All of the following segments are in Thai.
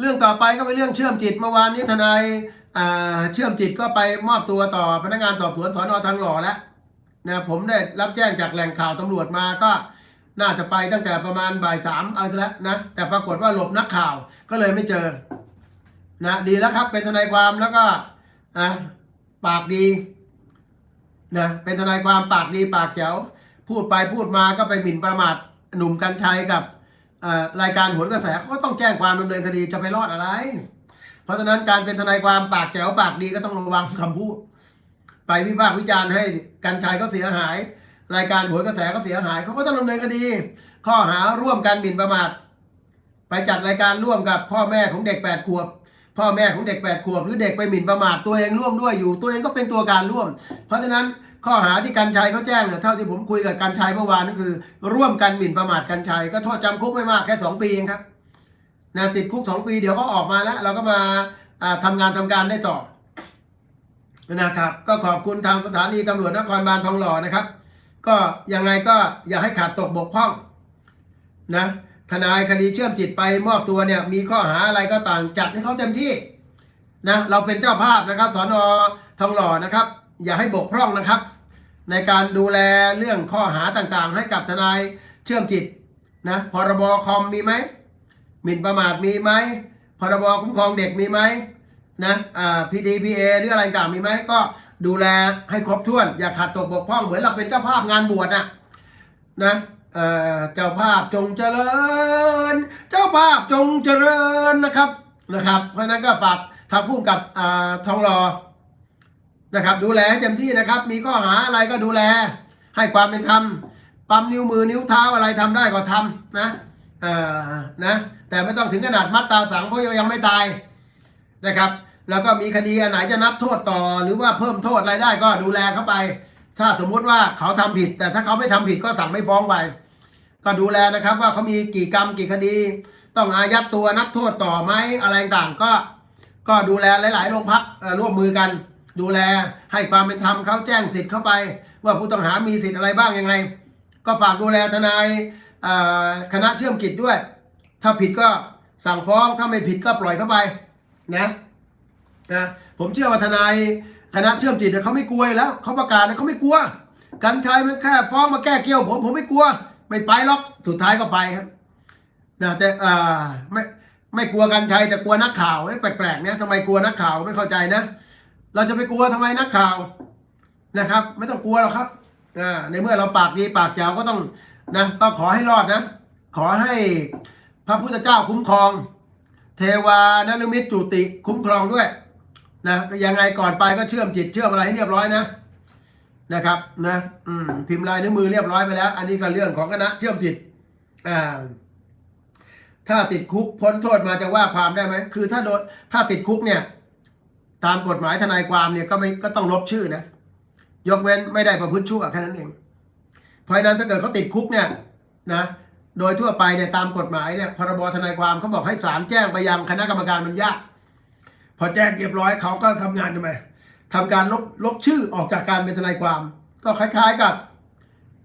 เรื่องต่อไปก็เป็นเรื่องเชื่อมจิตเมื่อวานนี้ทนายเชื่อมจิตก็ไปมอบตัวต่อพนักงานสอบสวนสอนอทางหล่อแล้วนะผมได้รับแจ้งจากแหล่งข่าวตำรวจมาก็น่าจะไปตั้งแต่ประมาณบ่ายสามอาซะแล้วนะแต่ปรากฏว่าหลบนักข่าวก็เลยไม่เจอนะดีแล้วครับ เป็นทนายความแล้วก็อะปากดีนะเป็นทนายความปากดีปากแจ๋วพูดไปพูดมาก็ไปหมิ่นประมาทหนุ่มกัญชัยกับ รายการโหนกระแสก็ต้องแจ้งความดำเนินคดีจะไปรอดอะไร เพราะฉะนั้นการเป็นทนายความปากแจ๋วปากดีก็ต้องระวังคำพูด ไปวิพากษ์วิจารณ์ให้กันชัยก็เสียหาย รายการโหนกระแสก็เสียหายเขาก็ต้องดำเนินคดี ข้อหาร่วมกันหมิ่นประมาทไปจัดรายการร่วมกับพ่อแม่ของเด็กแปดขวบพ่อแม่ของเด็กแปดขวบหรือเด็กไปหมิ่นประมาทตัวเองร่วมด้วยอยู่ ตัวเองก็เป็นตัวการร่วม เพราะฉะนั้น ข้อหาที่กันชัยเขาแจ้งเนี่ยเท่าที่ผมคุยกับกันชัยเมื่อวานก็คือ ร่วมกันหมิ่นประมาทกันชัย ก็โทษจำคุกไม่มากแค่สองปีเองครับนะติดคุกสองปีเดี๋ยวก็ออกมาแล้ว เราก็มาทำางานทำการได้ต่อนะครับ ก็ขอบคุณทางสถานีตำรวจนครบาลทองหล่อนะครับ ก็ยังไงก็อย่าให้ขาดตกบกพร่องนะทนายคดีเชื่อมจิตไปมอบตัวเนี่ย มีข้อหาอะไรก็ต่างจัดให้เขาเต็มที่นะเราเป็นเจ้าภาพนะครับสอนอทองหล่อนะครับ อย่าให้บกพร่องนะครับ ในการดูแลเรื่องข้อหาต่างๆ ให้กับทนายเชื่อมจิตนะพรบคอมมีไหมหมิ่นประมาทมีไหมพรบคุ้มครองเด็กมีไหมนะอ่า PDPA หรืออะไรต่างมีไหมก็ดูแลให้ครบถ้วน อย่าขาดตกบกพร่องเหมือนเราเป็นเจ้าภาพงานบวชนะนะเอ่อเจ้าภาพจงเจริญ เจ้าภาพจงเจริญนะครับนะครับ เพราะนั้นก็ฝากทางผู้กับอ่าทองหล่อ นะครับ ดูแลให้เต็มที่นะครับ มีข้อหาอะไรก็ดูแล ให้ความเป็นธรรมปั๊มนิ้วมือนิ้วเท้าอะไรทำได้ก็ทำนะเอ่อนะ แต่ไม่ต้องถึงขนาดมัดตาสังเพราะยังไม่ตายนะครับ แล้วก็มีคดีอันไหนจะนับโทษต่อ หรือว่าเพิ่มโทษอะไรได้ก็ดูแลเข้าไป ถ้าสมมุติว่าเขาทำผิด แต่ถ้าเขาไม่ทำผิดก็สั่งไม่ฟ้องไปก็ดูแลนะครับว่าเขามีกี่กรรมกี่คดี ต้องอายัดตัวนับโทษต่อไหมอะไรต่างก็ ก็ดูแลหลาย ๆ โรงพักร่วมมือกัน ดูแลให้ความเป็นธรรมเขาแจ้งสิทธิ์เข้าไป ว่าผู้ต้องหามีสิทธิ์อะไรบ้างยังไง ก็ฝากดูแลทนายคณะเชื่อมกิจด้วย ถ้าผิดก็สั่งฟ้องถ้าไม่ผิดก็ปล่อยเข้าไปนะนะผมเชื่อว่าทนายคณะเชื่อมจิตเขาไม่กลัวแล้วเขาประกาศนะเขาไม่กลัว กันชัยมันแค่ฟ้องมาแก้เกี่ยวผมผมไม่กลัว ไม่ไปหรอกสุดท้ายก็ไปครับนะแต่อ่าไม่ไม่กลัวกันชัยแต่กลัวนักข่าวแปลกๆเนี่ยทำไมกลัวนักข่าวไม่เข้าใจนะ เราจะไปกลัวทำไมนักข่าวนะครับ ไม่ต้องกลัวหรอกครับในเมื่อเราปากดีปากแจวก็ต้องนะก็ขอให้รอดนะ ขอให้พระพุทธเจ้าคุ้มครอง เทวานรมิตจุติคุ้มครองด้วยนะยังไงก่อนไปก็เชื่อมจิตเชื่อมอะไรให้เรียบร้อยนะนะครับนะอืมพิมพ์ลายนิ้วมือเรียบร้อยไปแล้ว อันนี้ก็เรื่องของคณะเชื่อมจิตอ่าถ้าติดคุกพ้นโทษมาจะว่าความได้ไหมคือถ้าโดนถ้าติดคุกเนี่ย ตามกฎหมายทนายความเนี่ยก็ไม่ก็ต้องลบชื่อนะ ยกเว้นไม่ได้ประพฤติชั่วแค่นั้นเอง เพราะนั้นถ้าเกิดเขาติดคุกเนี่ยนะโดยทั่วไปเนี่ยตามกฎหมายเนี่ยพรบทนายความเขาบอกให้ศาลแจ้งไปยังคณะกรรมการมันยากพอแจ้งเรียบร้อยเขาก็ทำงานทำไมทำการลบลบชื่อออกจากการเป็นทนายความ ก็คล้าย ๆกับ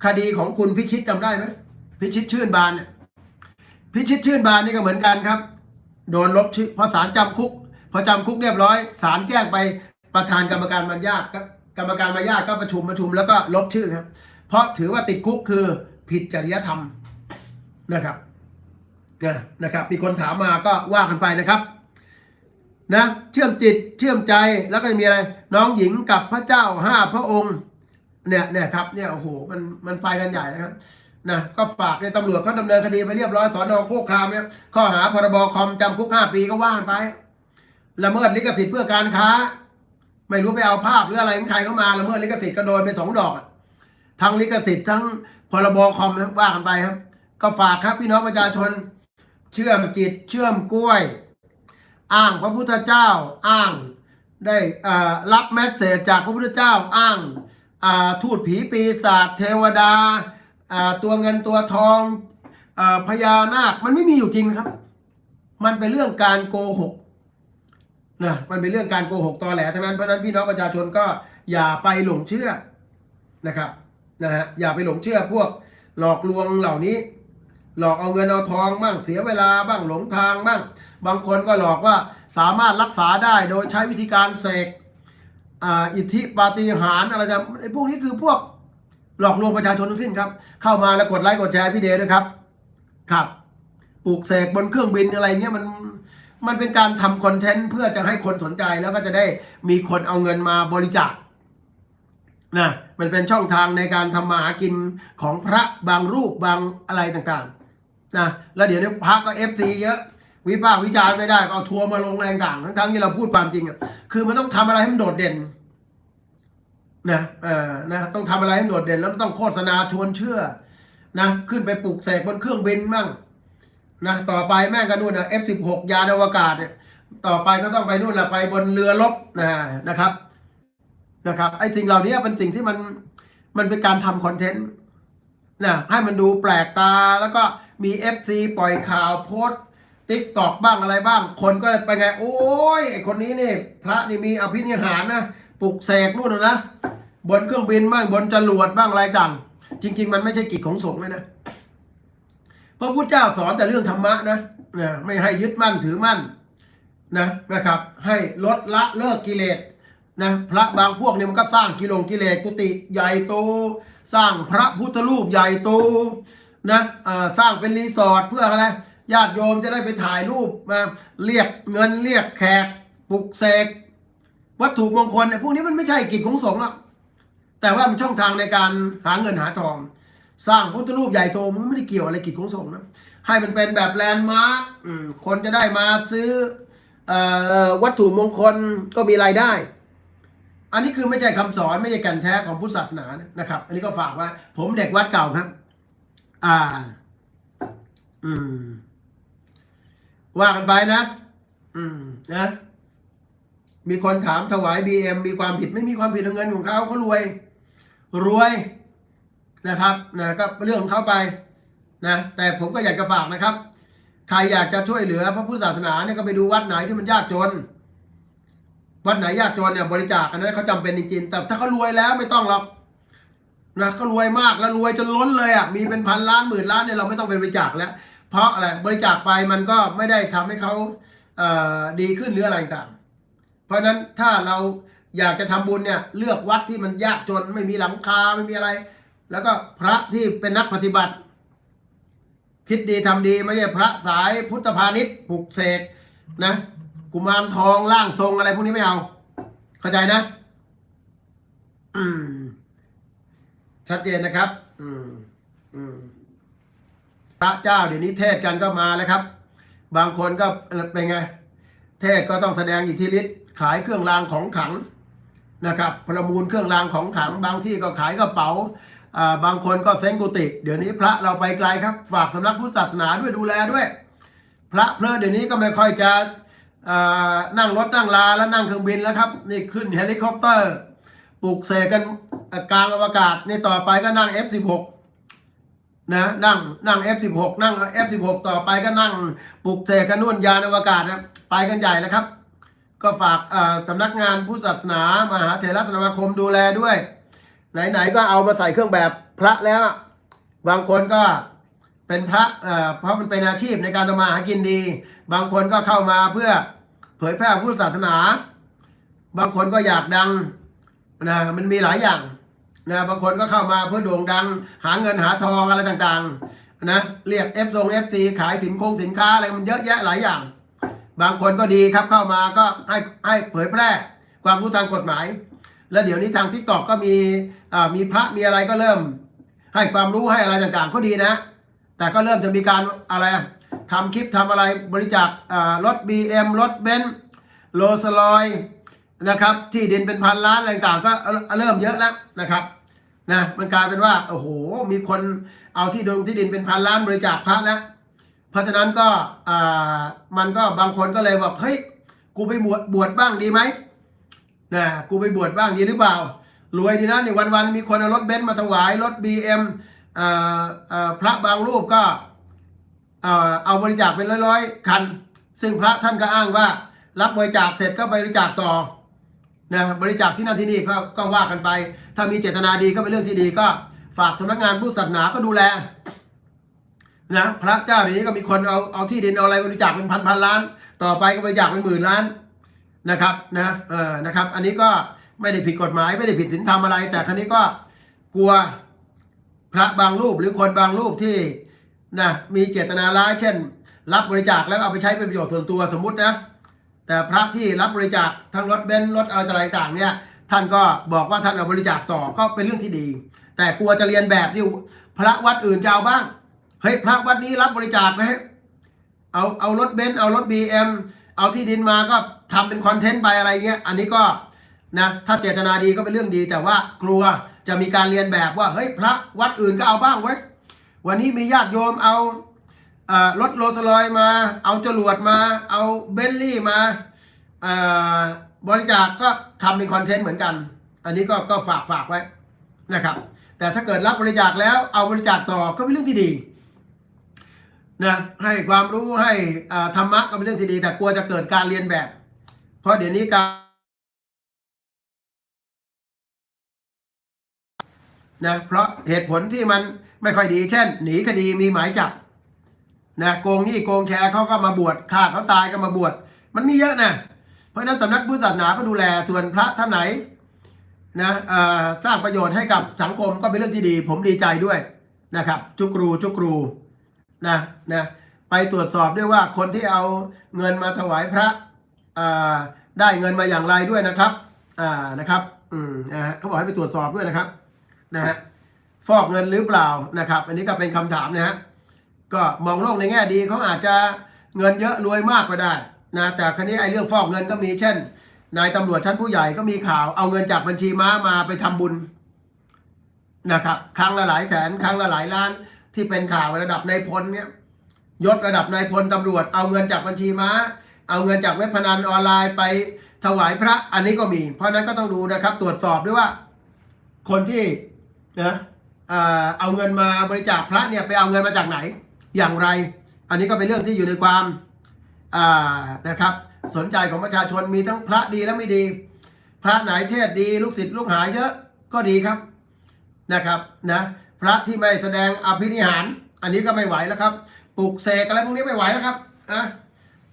คดีของคุณพิชิตจำได้ไหมพิชิตชื่นบานเนี่ยพิชิตชื่นบานนี่ก็เหมือนกันครับ โดนลบชื่อพอศาลจำคุก พอจำคุกเรียบร้อยศาลแจ้งไปประธานกรรมการมันยากก็กรรมการมายากก็ประชุมประชุมแล้วก็ลบชื่อครับ เพราะถือว่าติดคุกคือผิดจริยธรรมนะครับนะนะครับ มีคนถามมาก็ว่ากันไปนะครับนะเชื่อมจิตเชื่อมใจแล้วก็มีอะไร น้องหญิงกับพระเจ้าห้าพระองค์ เนี่ยเนี่ยครับเนี่ยโอ้โหมันมันไปกันใหญ่นะครับนะก็ฝากในตำรวจเขาดำเนินคดีไปเรียบร้อยสอนอโคกคามเนี่ยข้อหาพรบคอมจำคุกห้าปีก็ว่านไป ละเมิดลิขสิทธิ์เพื่อการค้า ไม่รู้ไปเอาภาพหรืออะไรของใครเข้ามาละเมิดลิขสิทธิ์ก็โดนไปสองดอกทั้งลิขสิทธิ์ทั้งพรบคอมนะว่ากันไปครับ ก็ฝากครับพี่น้องประชาชน เชื่อมจิตเชื่อมกล้วย อ้างพระพุทธเจ้าอ้างได้รับแมสเซจจากพระพุทธเจ้าอ้างทูตผีปีศาจเทวดา ตัวเงินตัวทองอพญานาค มันไม่มีอยู่จริงครับ มันเป็นเรื่องการโกหก นะมันเป็นเรื่องการโกหกตอแหลทั้งนั้นเพราะนั้นพี่น้องประชาชนก็อย่าไปหลงเชื่อนะครับนะฮะอย่าไปหลงเชื่อพวกหลอกลวงเหล่านี้ หลอกเอาเงินเอาทองบ้างเสียเวลาบ้างหลงทางบ้างบางคนก็หลอกว่าสามารถรักษาได้โดยใช้วิธีการเสกอ่าอิทธิปาฏิหาริย์อะไรจะไอ้พวกนี้คือพวกหลอกลวงประชาชนทั้งสิ้นครับ เข้ามาแล้วกดไลค์กดแชร์พี่เดชด้วยครับ ครับปลูกเสกบนเครื่องบินอะไรเงี้ยมัน มันเป็นการทำคอนเทนต์เพื่อจะให้คนสนใจแล้วก็จะได้มีคนเอาเงินมาบริจาคนะมันเป็นช่องทางในการทำมาหากินของพระบางรูปบางอะไรต่างๆนะแล้วเดี๋ยวนี้พระก็เอฟซีเยอะ วิพากษ์วิจารณ์ไม่ได้เอาทัวร์มาลงแรงต่างทั้งๆที่เราพูดความจริงอะคือมันต้องทำอะไรให้มันโดดเด่นนะเออนะต้องทำอะไรให้มันโดดเด่น แล้วมันต้องโฆษณาชวนเชื่อนะขึ้นไปปลูกเสกบนเครื่องบินมั่ง นะต่อไปแม่งก็นู่นนะ F16 ยานอวกาศเนี่ยต่อไปก็ต้องไปนู่นแหละไปบนเรือรบนะนะครับนะครับไอ้สิ่งเหล่านี้เป็นสิ่งที่มันมันเป็นการทำคอนเทนต์นะให้มันดูแปลกตาแล้วก็มี FC ปล่อยข่าวโพสติ๊กตอกบ้างอะไรบ้าง คนก็ไปไง โอ้ยไอคนนี้นี่พระนี่มีอภินิหารนะปลุกเสกนู่นนะ บนเครื่องบินบ้างบนจรวดบ้างอะไรต่าง จริง ๆ มันไม่ใช่กิจของสงฆ์เลยนะ พระพุทธเจ้าสอนแต่เรื่องธรรมะนะนะไม่ให้ยึดมั่นถือมั่นนะนะครับ ให้ลดละเลิกกิเลสนะพระบางพวกเนี่ยมันก็สร้างกิโลงกิเลสกุฏิใหญ่โต สร้างพระพุทธรูปใหญ่โตนะสร้างเป็นรีสอร์ทเพื่ออะไรญาติโยมจะได้ไปถ่ายรูปมาเรียกเงินเรียกแขกปลุกเสกวัตถุมงคลเนี่ยพวกนี้มันไม่ใช่กิจของสงฆ์หรอกแต่ว่ามันช่องทางในการหาเงินหาทอง สร้างพุทธรูปใหญ่โตมันไม่ได้เกี่ยวอะไรกิจของสงฆ์นะให้มันเป็นแบบแลนด์มาร์คคนจะได้มาซื้ออวัตถุมงคลก็มีรายได้ อันนี้คือไม่ใช่คำสอนไม่ใช่แกันแท้ของพุทธศาสนานะครับ อันนี้ก็ฝากว่า ผมเด็กวัดเก่าครับ อ่า อืม ว่ากันไปนะ อืม นะมีคนถามถวายบีเอ็มมีความผิดไม่มีความผิดเงินของเขาเขารวย รวย นะครับนะก็เรื่องของเขาไปนะแต่ผมก็อยากจะฝากนะครับ ใครอยากจะช่วยเหลือพระพุทธศาสนาเนี่ยก็ไปดูวัดไหนที่มันยากจน วัดไหนยากจนเนี่ยบริจาคอันนั้นเขาจำเป็นจริงๆแต่ถ้าเขารวยแล้วไม่ต้องหรอกนะเขารวยมากแล้วรวยจนล้นเลยอะมีเป็นพันล้านหมื่นล้านเนี่ยเราไม่ต้องไปบริจาคแล้ว เพราะอะไรบริจาคไปมันก็ไม่ได้ทำให้เขาเดีขึ้นหรืออะไรต่างเพราะฉะนั้นถ้าเราอยากจะทำบุญเนี่ยเลือกวัดที่มันยากจนไม่มีหลังคาไม่มีอะไร แล้วก็พระที่เป็นนักปฏิบัติ คิดดีทำดีไม่ใช่พระสายพุทธพาณิชย์ปลุกเสกนะกุมารทองร่างทรงอะไรพวกนี้ไม่เอา เข้าใจนะ อืม ชัดเจนนะครับ อืม อืมพระเจ้าเดี๋ยวนี้เทศกันก็มาแล้วครับ บางคนก็เป็นไง เทศก็ต้องแสดงอิทธิฤทธิ์ขายเครื่องรางของขลังนะครับ ประมูลเครื่องรางของขลัง บางที่ก็ขายกระเป๋า บางคนก็เซ้งกุฏิเดี๋ยวนี้พระเราไปไกลครับ ฝากสำนักพุทธศาสนาด้วยดูแลด้วย พระเพลินเดี๋ยวนี้ก็ไม่ค่อยจะนั่งรถนั่งลาแล้วนั่งเครื่องบินแล้วครับนี่ขึ้นเฮลิคอปเตอร์ปลุกเสกกันกลางอวกาศนี่ต่อไปก็นั่ง F16 นะนั่งนั่ง F16 นั่ง F16 ต่อไปก็นั่งปลุกเสกกันนู่นยานอวกาศนะไปกันใหญ่แล้วครับ ก็ฝากสำนักงานพุทธศาสนามหาเถรสมาคมดูแลด้วย ไหนๆก็เอามาใส่เครื่องแบบพระแล้ว บางคนก็เป็นพระเพราะมันเป็นอาชีพในการทำมาหากินดี บางคนก็เข้ามาเพื่อเผยแพร่พุทธศาสนา บางคนก็อยากดังนะมันมีหลายอย่างนะบางคนก็เข้ามาเพื่อโด่งดัง หาเงินหาทองอะไรต่างๆนะเรียก F ทรง FC ขายสินคงสินค้าอะไรมันเยอะแยะหลายอย่าง บางคนก็ดีครับเข้ามาก็ให้ให้เผยแพร่ความรู้ทางกฎหมาย แล้วเดี๋ยวนี้ทางทิกตอกก็มีมีพระมีอะไรก็เริ่ม ให้ความรู้ให้อะไรต่างๆก็ดีนะ แต่ก็เริ่มจะมีการอะไรอะทำคลิปทำอะไรบริจาครถ BM รถเบนซ์โรลส์รอยนะครับ ที่ดินเป็นพันล้านอะไรต่างๆก็เริ่มเยอะแล้วนะครับนะมันกลายเป็นว่าโอ้โหมีคนเอาที่ดินที่ดินเป็นพันล้านบริจาคพระแล้วเพราะฉะนั้นก็มันก็บางคนก็เลยบอกเฮ้ยกูไปบวชบวชบ้างดีไหม นะกูไปบวชบ้างดีหรือเปล่ารวยดีนะในวันๆมีคนเอารถเบนซ์มาถวายรถ BM อ่าอ่าพระบางรูปก็เอาบริจาคเป็นร้อยๆคัน ซึ่งพระท่านก็อ้างว่า รับบริจาคเสร็จก็ไปบริจาคต่อนะบริจาคที่นั่นที่นี่ก็ก็ว่ากันไป ถ้ามีเจตนาดีก็เป็นเรื่องที่ดีก็ ฝากสำนักงานผู้ศาสนาก็ดูแลนะพระเจ้าเดี๋ยวนี้ก็มีคนเอาเอาที่ดินเอาอะไรบริจาคเป็นพันพันล้าน ต่อไปก็บริจาคเป็นหมื่นล้าน นะครับนะเออนะครับ อันนี้ก็ไม่ได้ผิดกฎหมายไม่ได้ผิดศีลธรรมอะไร แต่ครั้นี้ก็กลัวพระบางรูปหรือคนบางรูปที่นะมีเจตนาร้ายเช่น รับบริจาคแล้วเอาไปใช้เป็นประโยชน์ส่วนตัวสมมุตินะแต่พระที่รับบริจาคทั้งรถเบนซ์รถอะไรต่างๆเนี่ยท่านก็บอกว่าท่านเอาบริจาคต่อก็เป็นเรื่องที่ดี แต่กลัวจะเรียนแบบที่พระวัดอื่นจะเอาบ้างเฮ้ยพระวัดนี้รับบริจาคไหมเอาเอารถเบนซ์เอารถบีเอ็มเอาที่ดินมาก็ ทำเป็นคอนเทนต์ไปอะไรเงี้ย อันนี้ก็นะถ้าเจตนาดีก็เป็นเรื่องดี แต่ว่ากลัวจะมีการเรียนแบบว่าเฮ้ยพระวัดอื่นก็เอาบ้างเว้ยวันนี้มีญาติโยมเอารถโรลส์รอยซ์มา เอาจรวดมา เอาเบนลี่มาบริจาคก็ทำเป็นคอนเทนต์เหมือนกัน อันนี้ก็ก็ฝากฝากไว้นะครับ แต่ถ้าเกิดรับบริจาคแล้วเอาบริจาคต่อก็เป็นเรื่องที่ดีนะให้ความรู้ให้ธรรมะก็เป็นเรื่องที่ดี แต่กลัวจะเกิดการเรียนแบบ เพราะเดี๋ยวนี้การนะเพราะเหตุผลที่มันไม่ค่อยดี เช่น หนีคดีมีหมายจับนะโกงนี้โกงแชร์เขาก็มาบวชฆ่าเขาตายก็มาบวชมันมีเยอะนะเพราะฉะนั้นสำนักพุทธศาสนาก็ดูแลส่วนพระท่านไหนนะสร้างประโยชน์ให้กับสังคมก็เป็นเรื่องที่ดี ผมดีใจด้วยนะครับจุกรูจุกรูนะนะไปตรวจสอบด้วยว่าคนที่เอาเงินมาถวายพระ ได้เงินมาอย่างไรด้วยนะครับอ่านะครับอืมนะฮะเขาบอกให้ไปตรวจสอบด้วยนะครับนะฮะฟอกเงินหรือเปล่านะครับ อันนี้ก็เป็นคำถามนะฮะก็มองโลกในแง่ดีเขาอาจจะเงินเยอะรวยมากก็ได้นะแต่ครั้นี้ไอ้เรื่องฟอกเงินก็มีเช่นนายตำรวจชั้นผู้ใหญ่ก็มีข่าวเอาเงินจากบัญชีม้ามาไปทำบุญนะครับครั้งละหลายแสนครั้งละหลายล้านที่เป็นข่าวระดับนายพลเนี่ยยศระดับนายพลตำรวจเอาเงินจากบัญชีม้า เอาเงินจากเว็บพนันออนไลน์ไปถวายพระอันนี้ก็มี เพราะนั้นก็ต้องดูนะครับ ตรวจสอบด้วยว่า คนที่นะเอาเงินมาบริจาคพระเนี่ยไปเอาเงินมาจากไหน อย่างไร อันนี้ก็เป็นเรื่องที่อยู่ในความานะครับ สนใจของประชาชนมีทั้งพระดีและไม่ดี พระไหนเทศดี ลูกศิษย์ลูกหายเยอะก็ดีครับนะครับนะพระที่ไม่แสดงอภินิหาร อันนี้ก็ไม่ไหวแล้วครับปลุกเสกอะไรพวกนี้ไม่ไหวแล้วครับนะ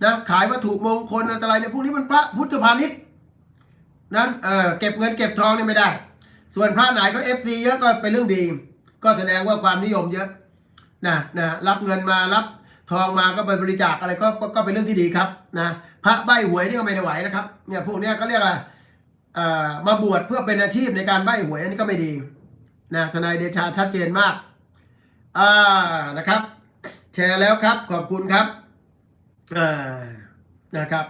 นะขายวัตถุมงคลอะไรเนี่ยพวกนี้มันพระพุทธพาณิชย์นะเออเก็บเงินเก็บทองนี่ไม่ได้ ส่วนพระไหนก็เอฟซีเยอะก็เป็นเรื่องดี ก็แสดงว่าความนิยมเยอะนะนะรับเงินมารับทองมาก็ไปบริจาคอะไรก็ก็เป็นเรื่องที่ดีครับนะพระใบหวยนี่ก็ไม่ได้ไหวนะครับเนี่ยพวกเนี้ยเขาเรียกว่าเอ่อมาบวชเพื่อเป็นอาชีพในการใบหวยอันนี้ก็ไม่ดีนะทนายเดชาชัดเจนมากอ่านะครับ แชร์แล้วครับขอบคุณครับ นะครับ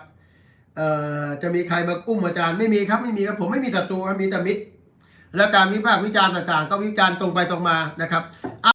เอ่อจะมีใครมากุ้มอาจารย์ไม่มีครับไม่มีครับผมไม่มีศัตรูครับมีแต่มิตร และการวิพากษ์วิจารณ์ต่างๆ ก็วิจารณ์ตรงไปตรงมานะครับ